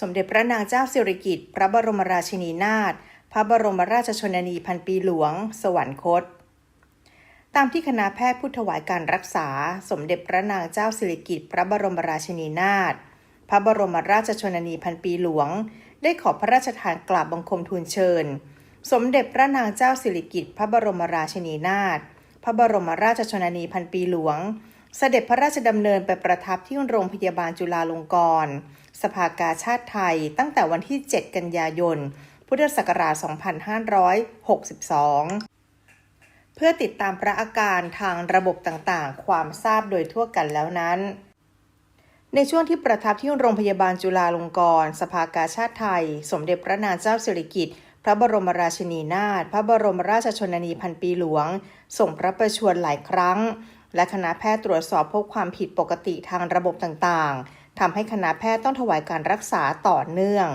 สมเด็จพระนางเจ้าสิริกิติ์พระบรมราชินีนาถพระบรมราชชนนีพันปีหลวง สวรรคต ตามที่คณะแพทย์ผู้ถวายการรักษา สมเด็จพระนางเจ้าสิริกิติ์พระบรมราชินีนาถพระบรมราชชนนีพันปีหลวง ได้ขอพระราชทานกราบบังคมทูลเชิญ สมเด็จพระนางเจ้าสิริกิติ์พระบรมราชินีนาถพระบรมราชชนนีพันปีหลวง เสด็จพระราชดำเนินไปประทับที่โรงพยาบาลจุฬาลงกรณ์สภากาชาติไทยตั้งแต่วันที่ 7 กันยายน พุทธศักราช 2562 เพื่อติดตามพระอาการทางระบบต่างๆ ความทราบโดยทั่วกันแล้วนั้น ในช่วงที่ประทับที่โรงพยาบาลจุฬาลงกรณ์สภากาชาติไทย สมเด็จพระนางเจ้าสิริกิติ์พระบรมราชินีนาถพระบรมราชชนนีพันปีหลวงส่งพระประชวรหลายครั้ง และคณะแพทย์ตรวจสอบพบความผิดปกติทางระบบต่างๆทำให้คณะแพทย์ต้องถวายการรักษาต่อเนื่อง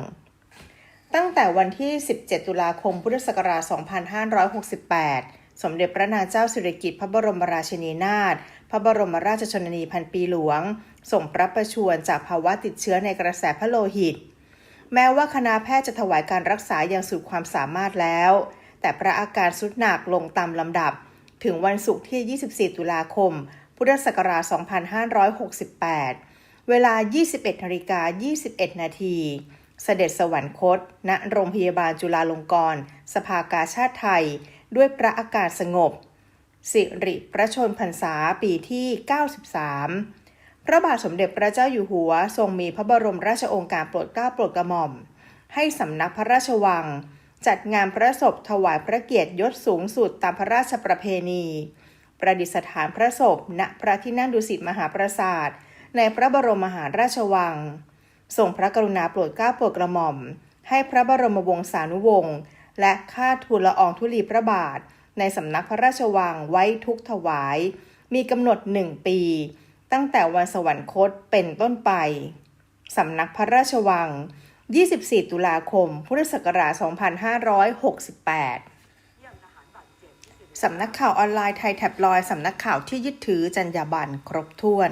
ตั้งแต่วันที่ 17 ตุลาคม พุทธศักราช 2568 สมเด็จพระนางเจ้าสิริกิติ์พระบรมราชินีนาถ พระบรมราชชนนีพันปีหลวง ส่งพระประชวรจากภาวะติดเชื้อในกระแสพระโลหิต แม้ว่าคณะแพทย์จะถวายการรักษาอย่างสุดความสามารถแล้ว แต่พระอาการสุดหนักลงตามลำดับ ถึงวันศุกร์ที่ 24 ตุลาคม พุทธศักราช 2568 เวลา 21นาฬิกา21 นาทีเสด็จสวรรคต ณ โรงพยาบาลจุฬาลงกรณ์ สภากาชาติไทย ด้วยพระอาการสงบ สิริพระชนพรรษาปีที่ 93 พระบาทสมเด็จพระเจ้าอยู่หัวทรงมีพระบรมราชโองการโปรดเกล้าโปรดกระหม่อม ให้สำนักพระราชวัง จัดงานพระศพถวายพระเกียรติยศสูงสุดตามพระราชประเพณี ประดิษฐานพระศพณพระที่นั่งดุสิตมหาปราสาท ในพระบรมมหาราชวังทรงพระกรุณาโปรดเกล้าโปรดกระหม่อม ให้พระบรมวงศานุวงศ์และข้าทูลละอองธุลีพระบาท ในสำนักพระราชวังไว้ทุกถวาย มีกำหนดหนึ่งปี ตั้งแต่วันสวรรคตเป็นต้นไปสำนักพระราชวัง 24 ตุลาคม พุทธศักราช 2568 สำนักข่าวออนไลน์ไทยแท็บลอยด์สำนักข่าวที่ยึดถือจรรยาบรรณครบถ้วน